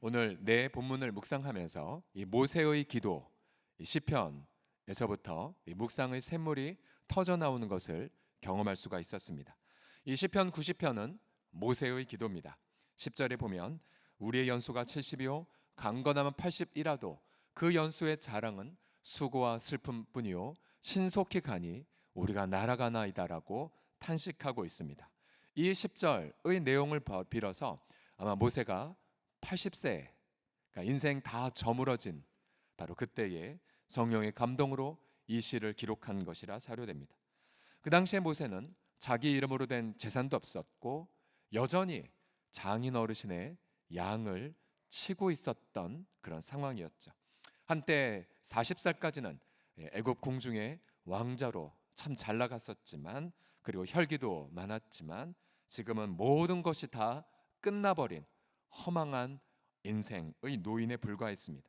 오늘 내 본문을 묵상하면서 이 모세의 기도, 이 시편에서부터 이 묵상의 샘물이 터져 나오는 것을 경험할 수가 있었습니다. 이 시편 90편은 모세의 기도입니다. 10절에 보면 우리의 연수가 70이요 강건하면 81라도 그 연수의 자랑은 수고와 슬픔뿐이요 신속히 가니 우리가 날아가나이다라고 탄식하고 있습니다. 이 10절의 내용을 빌어서 아마 모세가 80세 그러니까 인생 다 저물어진 바로 그때에 성령의 감동으로 이 시를 기록한 것이라 사료됩니다. 그 당시에 모세는 자기 이름으로 된 재산도 없었고 여전히 장인 어르신의 양을 치고 있었던 그런 상황이었죠. 한때 40살까지는 애굽 궁중의 왕자로 참 잘 나갔었지만 그리고 혈기도 많았지만 지금은 모든 것이 다 끝나버린 허망한 인생의 노인에 불과했습니다.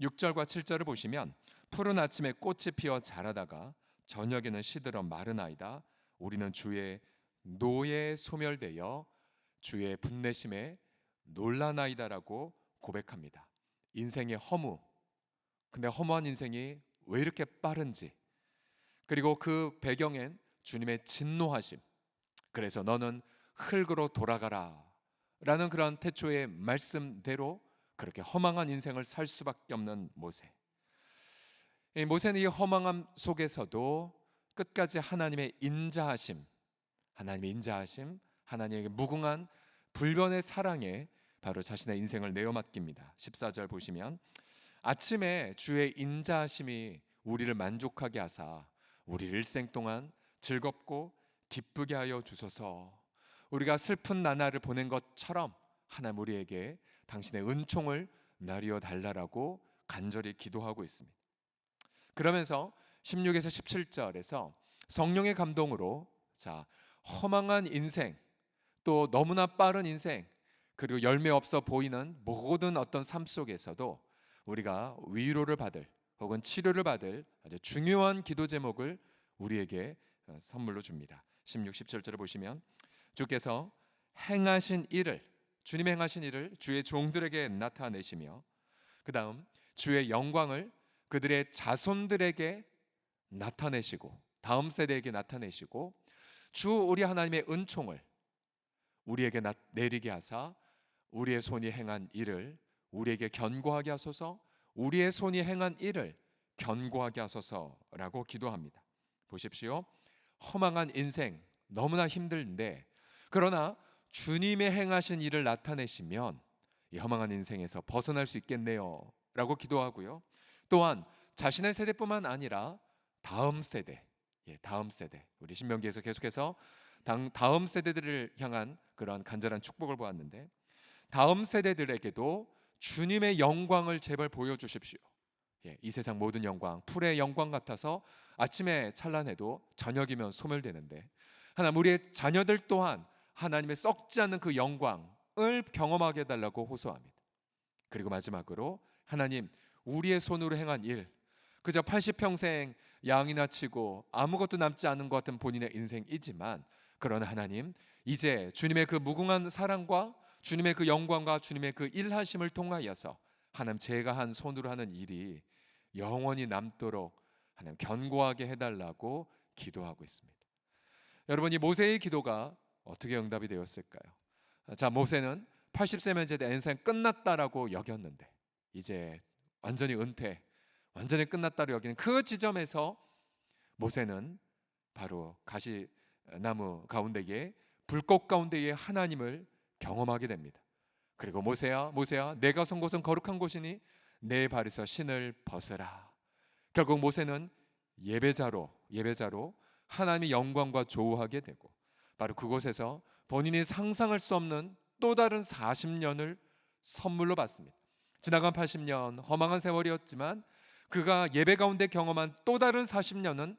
6절과 7절을 보시면 푸른 아침에 꽃이 피어 자라다가 저녁에는 시들어 마르나이다. 우리는 주의 노예 소멸되어 주의 분내심에 놀라나이다라고 고백합니다. 인생의 허무. 근데 허무한 인생이 왜 이렇게 빠른지. 그리고 그 배경엔 주님의 진노하심. 그래서 너는 흙으로 돌아가라. 라는 그런 태초의 말씀대로 그렇게 허망한 인생을 살 수밖에 없는 모세. 이 모세는 이 허망함 속에서도 끝까지 하나님의 인자하심, 하나님의 인자하심, 하나님의 무궁한 불변의 사랑에 바로 자신의 인생을 내어 맡깁니다. 14절 보시면 아침에 주의 인자하심이 우리를 만족하게 하사 우리 일생 동안 즐겁고 기쁘게 하여 주소서. 우리가 슬픈 나날을 보낸 것처럼 하나님 우리에게 당신의 은총을 나리어 달라라고 간절히 기도하고 있습니다. 그러면서 16에서 17절에서 성령의 감동으로 자 허망한 인생 또 너무나 빠른 인생 그리고 열매 없어 보이는 모든 어떤 삶 속에서도 우리가 위로를 받을 혹은 치료를 받을 아주 중요한 기도 제목을 우리에게 어, 선물로 줍니다. 16, 17절을 보시면 주께서 행하신 일을 주님의 행하신 일을 주의 종들에게 나타내시며 그다음 주의 영광을 그들의 자손들에게 나타내시고 다음 세대에게 나타내시고 주 우리 하나님의 은총을 우리에게 내리게 하사 우리의 손이 행한 일을 우리에게 견고하게 하소서 우리의 손이 행한 일을 견고하게 하소서라고 기도합니다. 보십시오. 허망한 인생 너무나 힘들데 그러나 주님의 행하신 일을 나타내시면 이 허망한 인생에서 벗어날 수 있겠네요 라고 기도하고요. 또한 자신의 세대뿐만 아니라 다음 세대, 예, 다음 세대 우리 신명기에서 계속해서 다음 세대들을 향한 그런 간절한 축복을 보았는데 다음 세대들에게도 주님의 영광을 제발 보여주십시오. 예, 이 세상 모든 영광, 풀의 영광 같아서 아침에 찬란해도 저녁이면 소멸되는데 하나 우리의 자녀들 또한 하나님의 썩지 않는 그 영광을 경험하게 해달라고 호소합니다. 그리고 마지막으로 하나님 우리의 손으로 행한 일 그저 80평생 양이나 치고 아무것도 남지 않은 것 같은 본인의 인생이지만 그러나 하나님 이제 주님의 그 무궁한 사랑과 주님의 그 영광과 주님의 그 일하심을 통하여서 하나님 제가 한 손으로 하는 일이 영원히 남도록 하나님 견고하게 해달라고 기도하고 있습니다. 여러분 이 모세의 기도가 어떻게 응답이 되었을까요? 자 모세는 80세면 이제 인생 끝났다라고 여겼는데 이제 완전히 은퇴, 완전히 끝났다고 여기는 그 지점에서 모세는 바로 가시 나무 가운데에 불꽃 가운데에 하나님을 경험하게 됩니다. 그리고 모세야 모세야 내가 선 곳은 거룩한 곳이니 내 발에서 신을 벗으라. 결국 모세는 예배자로 예배자로 하나님의 영광과 조우하게 되고 바로 그곳에서 본인이 상상할 수 없는 또 다른 40년을 선물로 받습니다. 지나간 80년 허망한 세월이었지만 그가 예배 가운데 경험한 또 다른 40년은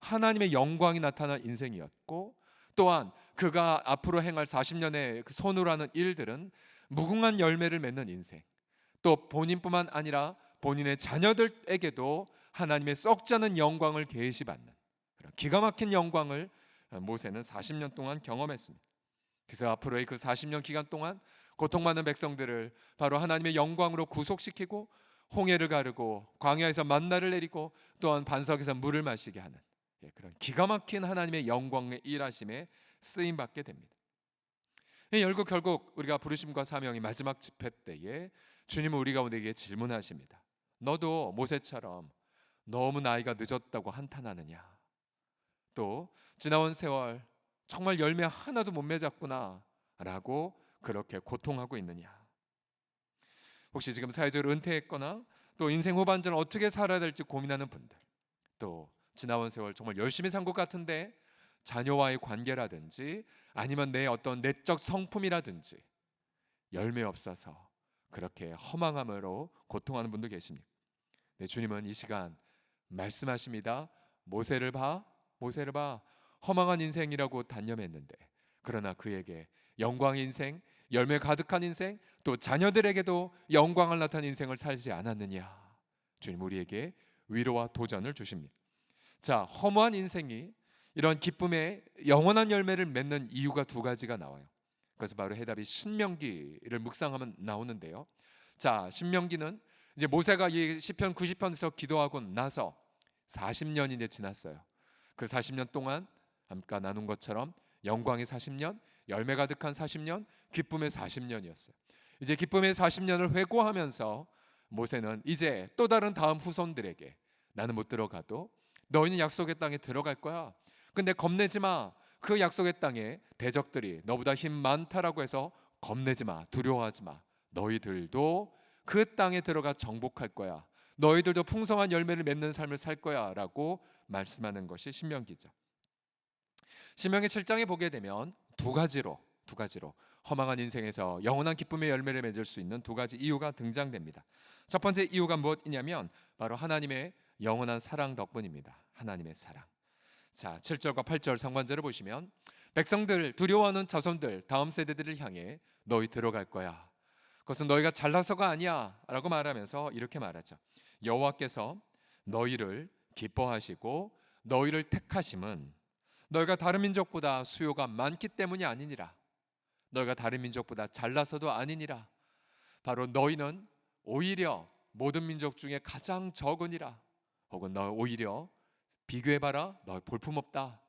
하나님의 영광이 나타난 인생이었고 또한 그가 앞으로 행할 40년의 그 손으로 하는 일들은 무궁한 열매를 맺는 인생. 또 본인뿐만 아니라 본인의 자녀들에게도 하나님의 썩지 않은 영광을 계시받는 그런 기가 막힌 영광을 모세는 40년 동안 경험했습니다. 그래서 앞으로의 그 40년 기간 동안 고통받는 백성들을 바로 하나님의 영광으로 구속시키고 홍해를 가르고 광야에서 만나를 내리고 또한 반석에서 물을 마시게 하는 예, 그런 기가 막힌 하나님의 영광의 일하심에 쓰임 받게 됩니다. 예, 결국 결국 우리가 부르심과 사명이 마지막 집회 때에 주님은 우리 가운데에게 질문하십니다. 너도 모세처럼 너무 나이가 늦었다고 한탄하느냐? 또 지나온 세월 정말 열매 하나도 못 맺었구나 라고 그렇게 고통하고 있느냐? 혹시 지금 사회적으로 은퇴했거나 또 인생 후반전 어떻게 살아야 될지 고민하는 분들, 또 지나온 세월 정말 열심히 산 것 같은데 자녀와의 관계라든지 아니면 내 어떤 내적 성품이라든지 열매 없어서 그렇게 허망함으로 고통하는 분도 계십니다. 네, 주님은 이 시간 말씀하십니다. 모세를 봐, 모세를 봐. 허망한 인생이라고 단념했는데 그러나 그에게 영광의 인생, 열매 가득한 인생, 또 자녀들에게도 영광을 나타낸 인생을 살지 않았느냐? 주님 우리에게 위로와 도전을 주십니다. 자, 허무한 인생이 이런 기쁨의 영원한 열매를 맺는 이유가 두 가지가 나와요. 그래서 바로 해답이 신명기를 묵상하면 나오는데요. 자, 신명기는 이제 모세가 이 시편 90편에서 기도하고 나서 40년이 이제 지났어요. 그 40년 동안 아까 나눈 것처럼 영광의 40년, 열매 가득한 40년, 기쁨의 40년이었어요. 이제 기쁨의 40년을 회고하면서 모세는 이제 또 다른 다음 후손들에게 나는 못 들어가도 너희는 약속의 땅에 들어갈 거야. 근데 겁내지 마. 그 약속의 땅에 대적들이 너보다 힘 많다라고 해서 겁내지 마. 두려워하지 마. 너희들도 그 땅에 들어가 정복할 거야. 너희들도 풍성한 열매를 맺는 삶을 살 거야라고 말씀하는 것이 신명기죠. 신명기 7장에 보게 되면 두 가지로 두 가지로 허망한 인생에서 영원한 기쁨의 열매를 맺을 수 있는 두 가지 이유가 등장됩니다. 첫 번째 이유가 무엇이냐면 바로 하나님의 영원한 사랑 덕분입니다. 하나님의 사랑. 자, 7절과 8절 상관절을 보시면 백성들 두려워하는 자손들 다음 세대들을 향해 너희 들어갈 거야. 그것은 너희가 잘나서가 아니야라고 말하면서 이렇게 말하죠. 여호와께서 너희를 기뻐하시고 너희를 택하심은 너희가 다른 민족보다 수요가 많기 때문이 아니니라. 너희가 다른 민족보다 잘나서도 아니니라. 바로 너희는 오히려 모든 민족 중에 가장 적으니라. 혹은 너 오히려 비교해 봐라. 너 볼품 없다.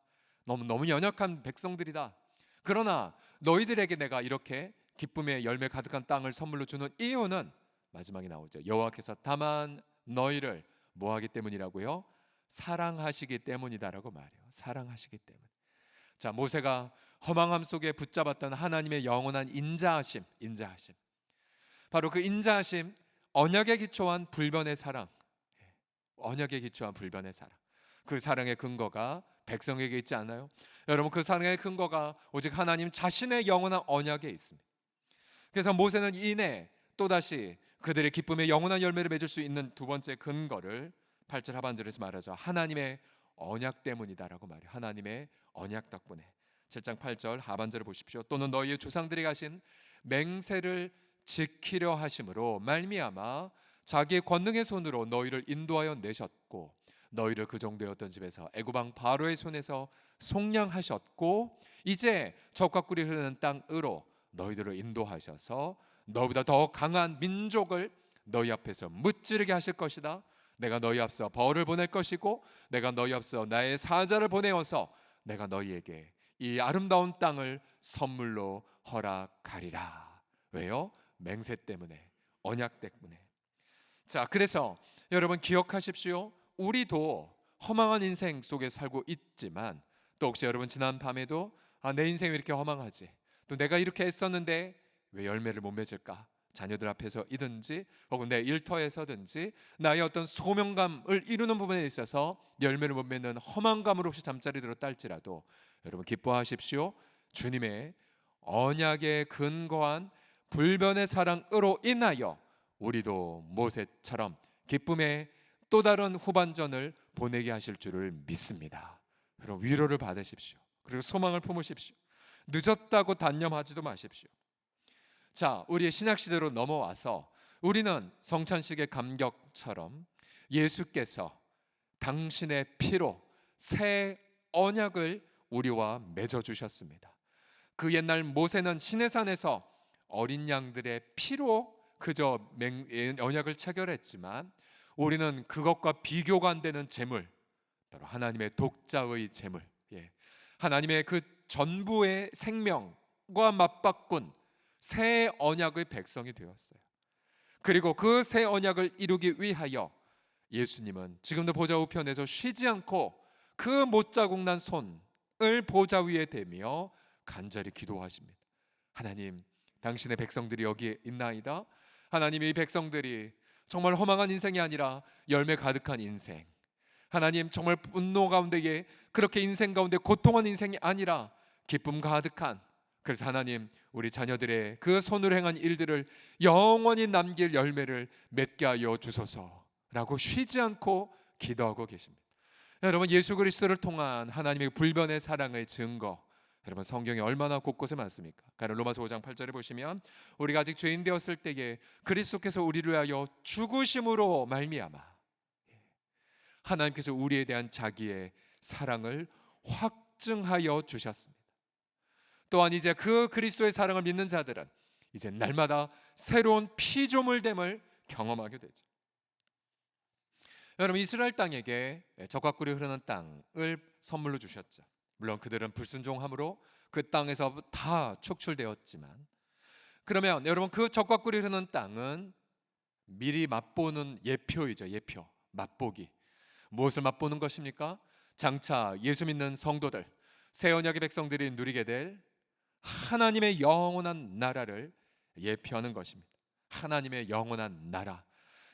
너무 너무 연약한 백성들이다. 그러나 너희들에게 내가 이렇게 기쁨의 열매 가득한 땅을 선물로 주는 이유는 마지막에 나오죠. 여호와께서 다만 너희를 뭐하기 때문이라고요? 사랑하시기 때문이다라고 말해요. 사랑하시기 때문. 자 모세가 허망함 속에 붙잡았던 하나님의 영원한 인자하심, 인자하심. 바로 그 인자하심, 언약에 기초한 불변의 사랑, 언약에 기초한 불변의 사랑. 그 사랑의 근거가 백성에게 있지 않아요? 여러분 그 사랑의 근거가 오직 하나님 자신의 영원한 언약에 있습니다. 그래서 모세는 이내 또 다시 그들의 기쁨의 영원한 열매를 맺을 수 있는 두 번째 근거를 8절 하반절에서 말하죠. 하나님의 언약 때문이다라고 말해요. 하나님의 언약 덕분에. 7장 8절 하반절을 보십시오. 또는 너희의 조상들이 가신 맹세를 지키려 하심으로 말미암아 자기의 권능의 손으로 너희를 인도하여 내셨고 너희를 그 정도였던 집에서 애굽왕 바로의 손에서 속량하셨고 이제 적과 꿀이 흐르는 땅으로 너희들을 인도하셔서 너보다 더 강한 민족을 너희 앞에서 무찌르게 하실 것이다. 내가 너희 앞서 벌을 보낼 것이고 내가 너희 앞서 나의 사자를 보내어서 내가 너희에게 이 아름다운 땅을 선물로 허락하리라. 왜요? 맹세 때문에 언약 때문에. 자, 그래서 여러분 기억하십시오. 우리도 허망한 인생 속에 살고 있지만 또 혹시 여러분 지난 밤에도 아, 내 인생이 이렇게 허망하지? 또 내가 이렇게 했었는데 왜 열매를 못 맺을까? 자녀들 앞에서 이든지 혹은 내 일터에서든지 나의 어떤 소명감을 이루는 부분에 있어서 열매를 못 맺는 허망감으로 혹시 잠자리 들어 딸지라도 여러분 기뻐하십시오. 주님의 언약에 근거한 불변의 사랑으로 인하여 우리도 모세처럼 기쁨의 또 다른 후반전을 보내게 하실 줄을 믿습니다. 여러분 위로를 받으십시오. 그리고 소망을 품으십시오. 늦었다고 단념하지도 마십시오. 자, 우리의 신약 시대로 넘어와서 우리는 성찬식의 감격처럼 예수께서 당신의 피로 새 언약을 우리와 맺어 주셨습니다. 그 옛날 모세는 시내산에서 어린 양들의 피로 그저 언약을 체결했지만 우리는 그것과 비교가 안 되는 재물 바로 하나님의 독자의 재물 예. 하나님의 그 전부의 생명과 맞바꾼 새 언약의 백성이 되었어요. 그리고 그 새 언약을 이루기 위하여 예수님은 지금도 보좌 우편에서 쉬지 않고 그 못자국 난 손을 보좌 위에 대며 간절히 기도하십니다. 하나님, 당신의 백성들이 여기에 있나이다. 하나님 이 백성들이 정말 허망한 인생이 아니라 열매 가득한 인생. 하나님 정말 분노 가운데에 그렇게 인생 가운데 고통한 인생이 아니라 기쁨 가득한 그래서 하나님 우리 자녀들의 그 손으로 행한 일들을 영원히 남길 열매를 맺게 하여 주소서라고 쉬지 않고 기도하고 계십니다. 여러분 예수 그리스도를 통한 하나님의 불변의 사랑의 증거 여러분 성경에 얼마나 곳곳에 많습니까? 가는 로마서 5장 8절에 보시면 우리가 아직 죄인 되었을 때에 그리스도께서 우리를 위하여 죽으심으로 말미암아 하나님께서 우리에 대한 자기의 사랑을 확증하여 주셨습니다. 또한 이제 그 그리스도의 사랑을 믿는 자들은 이제 날마다 새로운 피조물됨을 경험하게 되죠. 여러분 이스라엘 땅에게 적과 꿀이 흐르는 땅을 선물로 주셨죠. 물론 그들은 불순종함으로 그 땅에서 다 축출되었지만 그러면 여러분 그 적과 꿀이 흐르는 땅은 미리 맛보는 예표이죠. 예표. 맛보기. 무엇을 맛보는 것입니까? 장차 예수 믿는 성도들, 새 언약의 백성들이 누리게 될 하나님의 영원한 나라를 예표하는 것입니다. 하나님의 영원한 나라.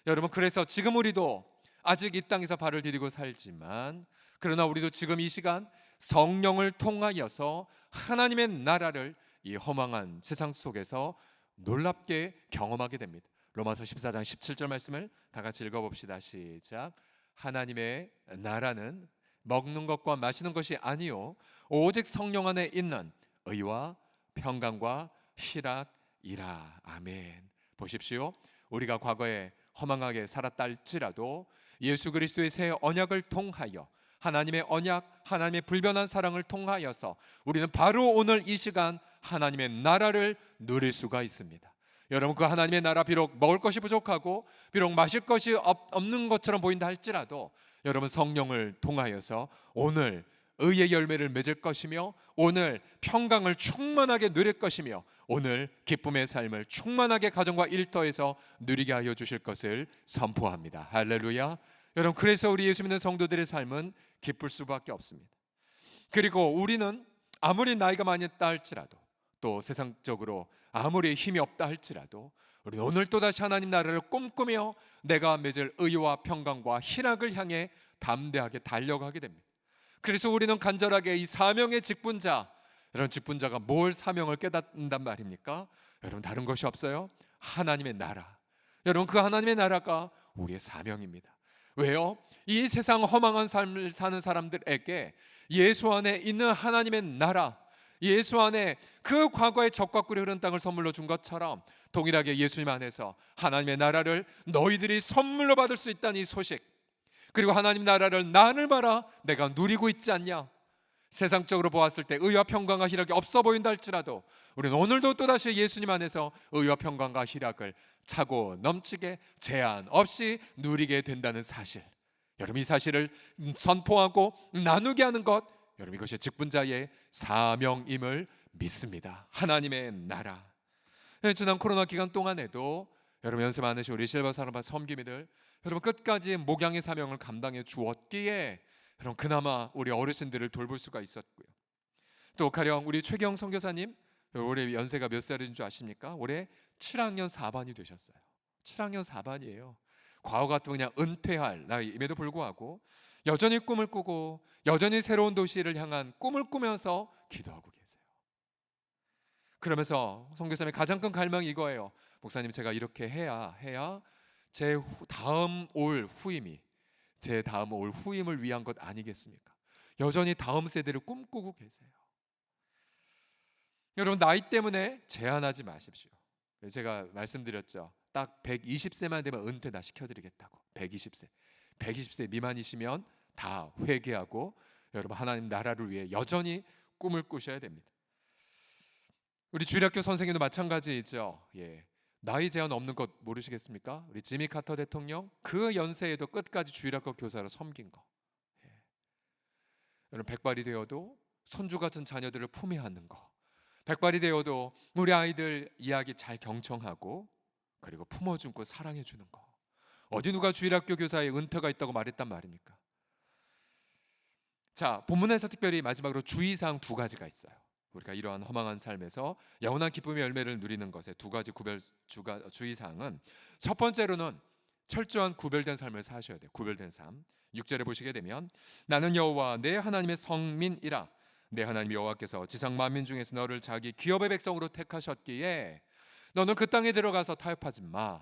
여러분 그래서 지금 우리도 아직 이 땅에서 발을 디디고 살지만 그러나 우리도 지금 이 시간 성령을 통하여서 하나님의 나라를 이 허망한 세상 속에서 놀랍게 경험하게 됩니다. 로마서 14장 17절 말씀을 다 같이 읽어 봅시다. 시작. 하나님의 나라는 먹는 것과 마시는 것이 아니요 오직 성령 안에 있는 의와 평강과 희락이라. 아멘. 보십시오. 우리가 과거에 허망하게 살았다 할지라도 예수 그리스도의 새 언약을 통하여 하나님의 언약, 하나님의 불변한 사랑을 통하여서 우리는 바로 오늘 이 시간 하나님의 나라를 누릴 수가 있습니다. 여러분 그 하나님의 나라 비록 먹을 것이 부족하고 비록 마실 것이 없, 없는 것처럼 보인다 할지라도 여러분 성령을 통하여서 오늘 의의 열매를 맺을 것이며 오늘 평강을 충만하게 누릴 것이며 오늘 기쁨의 삶을 충만하게 가정과 일터에서 누리게 하여 주실 것을 선포합니다. 할렐루야. 여러분 그래서 우리 예수 믿는 성도들의 삶은 기쁠 수밖에 없습니다. 그리고 우리는 아무리 나이가 많이 있다 할지라도 또 세상적으로 아무리 힘이 없다 할지라도 우리는 오늘 또다시 하나님 나라를 꿈꾸며 내가 맺을 의와 평강과 희락을 향해 담대하게 달려가게 됩니다. 그래서 우리는 간절하게 이 사명의 직분자 여러분 직분자가 뭘 사명을 깨닫는단 말입니까? 여러분 다른 것이 없어요. 하나님의 나라. 여러분 그 하나님의 나라가 우리의 사명입니다. 왜요? 이 세상 허망한 삶을 사는 사람들에게 예수 안에 있는 하나님의 나라, 예수 안에 그 과거의 적과 꿀이 흐른 땅을 선물로 준 것처럼 동일하게 예수님 안에서 하나님의 나라를 너희들이 선물로 받을 수 있다는 이 소식 그리고 하나님 나라를 나를 봐라 내가 누리고 있지 않냐 세상적으로 보았을 때 의와 평강과 희락이 없어 보인다 할지라도 우리는 오늘도 또다시 예수님 안에서 의와 평강과 희락을 차고 넘치게 제한 없이 누리게 된다는 사실 여러분 이 사실을 선포하고 나누게 하는 것 여러분 이것이 직분자의 사명임을 믿습니다. 하나님의 나라. 네, 지난 코로나 기간 동안에도 여러분 연세 많으신 우리 실버 사람과 섬김이들 여러분 끝까지 목양의 사명을 감당해 주었기에 여러분 그나마 우리 어르신들을 돌볼 수가 있었고요. 또 가령 우리 최경 선교사님 올해 연세가 몇 살인 줄 아십니까? 올해 7학년 4반이 되셨어요. 7학년 4반이에요. 과거 같으면 그냥 은퇴할 나이임에도 불구하고 여전히 꿈을 꾸고 여전히 새로운 도시를 향한 꿈을 꾸면서 기도하고 계세요. 그러면서 성교사님의 가장 큰 갈망이 이거예요. 목사님 제가 이렇게 해야 해야 제 후, 다음 올 후임이 제 다음 올 후임을 위한 것 아니겠습니까? 여전히 다음 세대를 꿈꾸고 계세요. 여러분 나이 때문에 제한하지 마십시오. 제가 말씀드렸죠. 딱 120세만 되면 은퇴 다 시켜드리겠다고. 120세, 120세 미만이시면 다 회개하고 여러분 하나님 나라를 위해 여전히 꿈을 꾸셔야 됩니다. 우리 주일학교 선생님도 마찬가지이죠. 예. 나이 제한 없는 것 모르시겠습니까? 우리 지미 카터 대통령 그 연세에도 끝까지 주일학교 교사로 섬긴 거. 예. 여러분 백발이 되어도 손주 같은 자녀들을 품에 안는 거. 백발이 되어도 우리 아이들 이야기 잘 경청하고 그리고 품어주고 사랑해 주는 거. 어디 누가 주일학교 교사의 은퇴가 있다고 말했단 말입니까? 자, 본문에서 특별히 마지막으로 주의사항 두 가지가 있어요. 우리가 이러한 허망한 삶에서 영원한 기쁨의 열매를 누리는 것에 두 가지 구별 주가 주의 사항은 첫 번째로는 철저한 구별된 삶을 사셔야 돼요. 구별된 삶. 6절에 보시게 되면 나는 여호와 내 하나님의 성민이라 내 하나님 여호와께서 지상 만민 중에서 너를 자기 기업의 백성으로 택하셨기에 너는 그 땅에 들어가서 타협하지 마.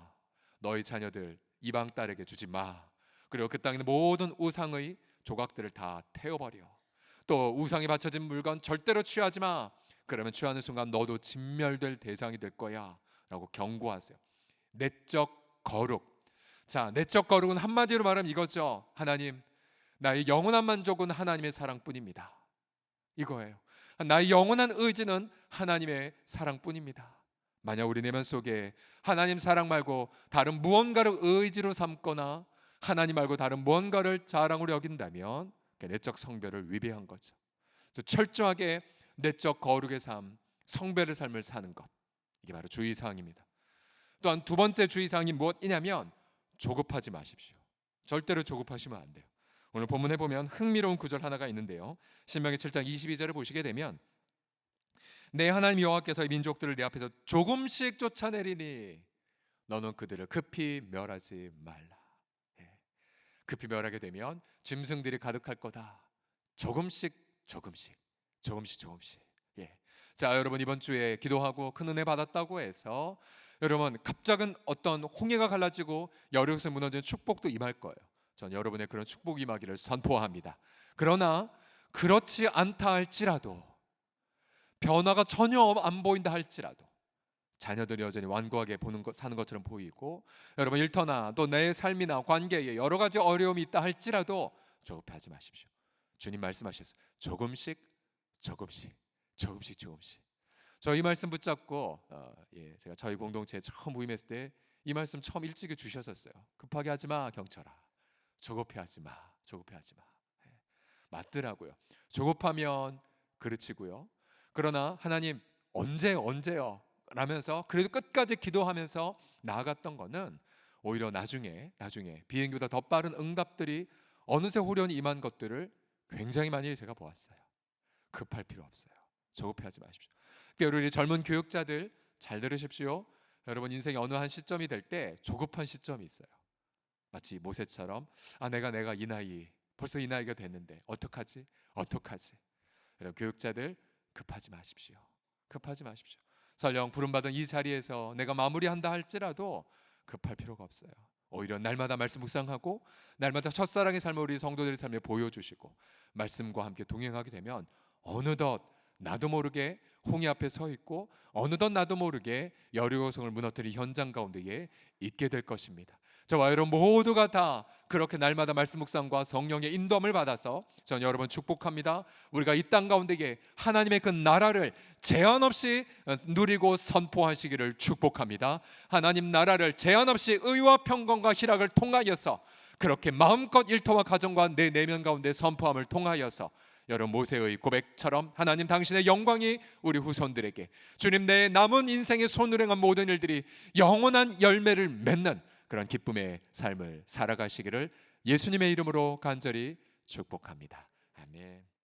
너희 자녀들 이방 딸에게 주지 마. 그리고 그 있는 모든 우상의 조각들을 다 태워버려. 또 우상에 바쳐진 물건 절대로 취하지 마. 그러면 취하는 순간 너도 진멸될 대상이 될 거야 라고 경고하세요. 내적 거룩. 자, 내적 거룩은 한마디로 말하면 이거죠. 하나님, 나의 영원한 만족은 하나님의 사랑뿐입니다. 이거예요. 나의 영원한 의지는 하나님의 사랑뿐입니다. 만약 우리 내면 속에 하나님 사랑 말고 다른 무언가를 의지로 삼거나 하나님 말고 다른 무언가를 자랑으로 여긴다면 그 내적 성별을 위배한 거죠. 철저하게 내적 거룩의 삶, 성별의 삶을 사는 것 이게 바로 주의 사항입니다. 또한 두 번째 주의 사항이 무엇이냐면 조급하지 마십시오. 절대로 조급하시면 안 돼요. 오늘 본문에 보면 흥미로운 구절 하나가 있는데요. 신명기 7장 22절을 보시게 되면 내 하나님 여호와께서 이 민족들을 내 앞에서 조금씩 쫓아내리니 너는 그들을 급히 멸하지 말라. 예. 급히 멸하게 되면 짐승들이 가득할 거다. 조금씩 조금씩 조금씩 조금씩. 예. 자 여러분 이번 주에 기도하고 큰 은혜 받았다고 해서 여러분 갑작은 어떤 홍해가 갈라지고 여리고서 무너지는 축복도 임할 거예요. 전 여러분의 그런 축복 임하기를 선포합니다. 그러나 그렇지 않다 할지라도 변화가 전혀 안 보인다 할지라도 자녀들이 여전히 완고하게 보는 것 사는 것처럼 보이고 여러분 일터나 또 내 삶이나 관계에 여러 가지 어려움이 있다 할지라도 조급하지 마십시오. 주님 말씀하셨어요. 조금씩 조금씩 조금씩 조금씩. 저이 말씀 붙잡고 어, 예, 제가 저희 공동체 처음 모임했을 때 이 말씀 처음 일찍이 주셨었어요. 급하게 하지 마 경철아. 조급해 하지 마. 조급해 하지 마. 예, 맞더라고요. 조급하면 그르치고요. 그러나 하나님 언제 언제요? 라면서 그래도 끝까지 기도하면서 나아갔던 거는 오히려 나중에 나중에 비행기보다 더 빠른 응답들이 어느새 호련히 임한 것들을 굉장히 많이 제가 보았어요. 급할 필요 없어요. 조급해하지 마십시오. 그러니까 우리 젊은 교육자들 잘 들으십시오. 여러분 인생의 어느 한 시점이 될 때 조급한 시점이 있어요. 마치 모세처럼 아 내가 내가 이 나이 벌써 이 나이가 됐는데 어떡하지? 어떡하지? 여러분 교육자들 급하지 마십시오. 급하지 마십시오. 설령 부름받은 이 자리에서 내가 마무리한다 할지라도 급할 필요가 없어요. 오히려 날마다 말씀 묵상하고 날마다 첫사랑의 삶을 우리 성도들의 삶에 보여주시고 말씀과 함께 동행하게 되면 어느덧 나도 모르게 홍해 앞에 서 있고 어느덧 나도 모르게 여리고성을 무너뜨린 현장 가운데에 있게 될 것입니다. 저와 여러분 모두가 다 그렇게 날마다 말씀 묵상과 성령의 인도함을 받아서 전 여러분 축복합니다. 우리가 이 땅 가운데에 하나님의 그 나라를 제한 없이 누리고 선포하시기를 축복합니다. 하나님 나라를 제한 없이 의와 평강과 희락을 통하여서 그렇게 마음껏 일터와 가정과 내 내면 가운데 선포함을 통하여서 여러분 모세의 고백처럼 하나님 당신의 영광이 우리 후손들에게 주님 내 남은 인생의 손으로 행한 모든 일들이 영원한 열매를 맺는 그런 기쁨의 삶을 살아가시기를 예수님의 이름으로 간절히 축복합니다. 아멘.